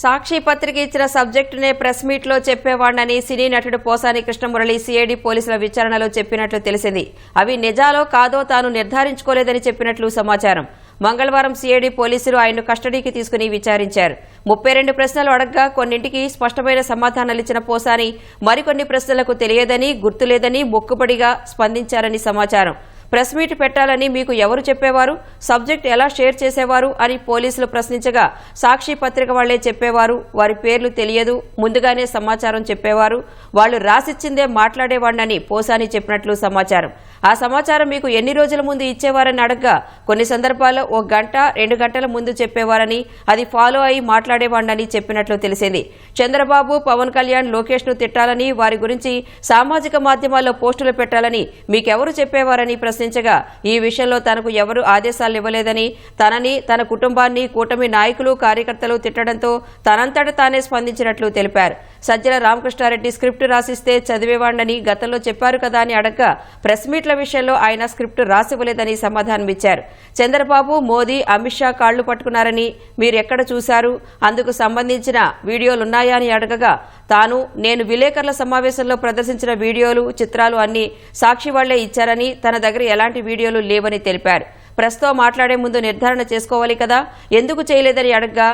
సాక్షి పత్రిక ఇచ్చిన సబ్జెక్టునే ప్రెస్ మీట్లో చెప్పేవాడినని సినీ నటుడు పోసాని కృష్ణమురళి సిఐడి పోలీసుల విచారణలో చెప్పినట్లు తెలిసింది. అవి నిజాలో కాదో తాను నిర్ధారించుకోలేదని చెప్పినట్లు సమాచారం. మంగళవారం సిఐడి పోలీసులు ఆయన్ను కస్టడీకి తీసుకుని విచారించారు. ముప్పై రెండు ప్రశ్నలు అడగ్గా కొన్నింటికి స్పష్టమైన సమాధానాలు ఇచ్చిన పోసాని మరికొన్ని ప్రశ్నలకు తెలియదని గుర్తులేదని మొక్కుబడిగా స్పందించారని సమాచారం. ప్రెస్ మీట్ పెట్టాలని మీకు ఎవరు చెప్పేవారు? సబ్జెక్ట్ ఎలా షేర్ చేసేవారు? అని పోలీసులు ప్రశ్నించగా సాక్షి పత్రిక వాళ్ళే చెప్పేవారు. వారి పేర్లు తెలియదు. ముందుగానే సమాచారం చెప్పేవారు. వాళ్ళు రాసిచ్చిందే మాట్లాడేవాడినని పోసాని చెప్పినట్లు సమాచారం. ఆ సమాచారం మీకు ఎన్ని రోజుల ముందు ఇచ్చేవారని అడగ్గా కొన్ని సందర్భాల్లో ఒక గంట రెండు గంటల ముందు చెప్పేవారని అది ఫాలో అయి మాట్లాడేవాడినని చెప్పినట్లు తెలిసింది. చంద్రబాబు పవన్ కళ్యాణ్ లోకేష్ను తిట్టాలని వారి గురించి సామాజిక మాధ్యమాల్లో పోస్టులు పెట్టాలని మీకెవరు చెప్పేవారని ప్రశ్న ప్రశ్నించగా ఈ విషయంలో తనకు ఎవరు ఆదేశాలు ఇవ్వలేదని తనని తన కుటుంబాన్ని కూటమి నాయకులు కార్యకర్తలు తిట్టడంతో తనంతట తానే స్పందించినట్లు తెలిపారు. సజ్జల రామకృష్ణారెడ్డి స్క్రిప్ట్ రాసిస్తే చదివేవాడిని గతంలో చెప్పారు కదా అని అడగ్గా ప్రెస్ మీట్ల విషయంలో ఆయన స్క్రిప్ట్ రాసివ్వలేదని సమాధానమిచ్చారు. చంద్రబాబు మోదీ అమిత్ షా కాళ్ళు పట్టుకున్నారని మీరెక్కడ చూశారు? అందుకు సంబంధించిన వీడియోలున్నాయా అని అడగగా తాను నేను విలేకరుల సమావేశంలో ప్రదర్శించిన వీడియోలు చిత్రాలు అన్ని సాక్షి వాళ్ళే ఇచ్చారని తన దగ్గర ఎలాంటి వీడియోలు లేవని తెలిపారు. ప్రెస్తో మాట్లాడే ముందు నిర్ధారణ చేసుకోవాలి కదా? ఎందుకు చేయలేదని అడగ్గా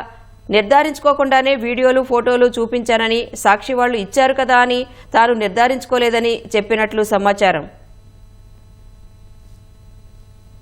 నిర్ధారించుకోకుండానే వీడియోలు ఫోటోలు చూపించానని సాక్షి వాళ్ళు ఇచ్చారు కదా అని తాను నిర్ధారించుకోలేదని చెప్పినట్లు సమాచారం.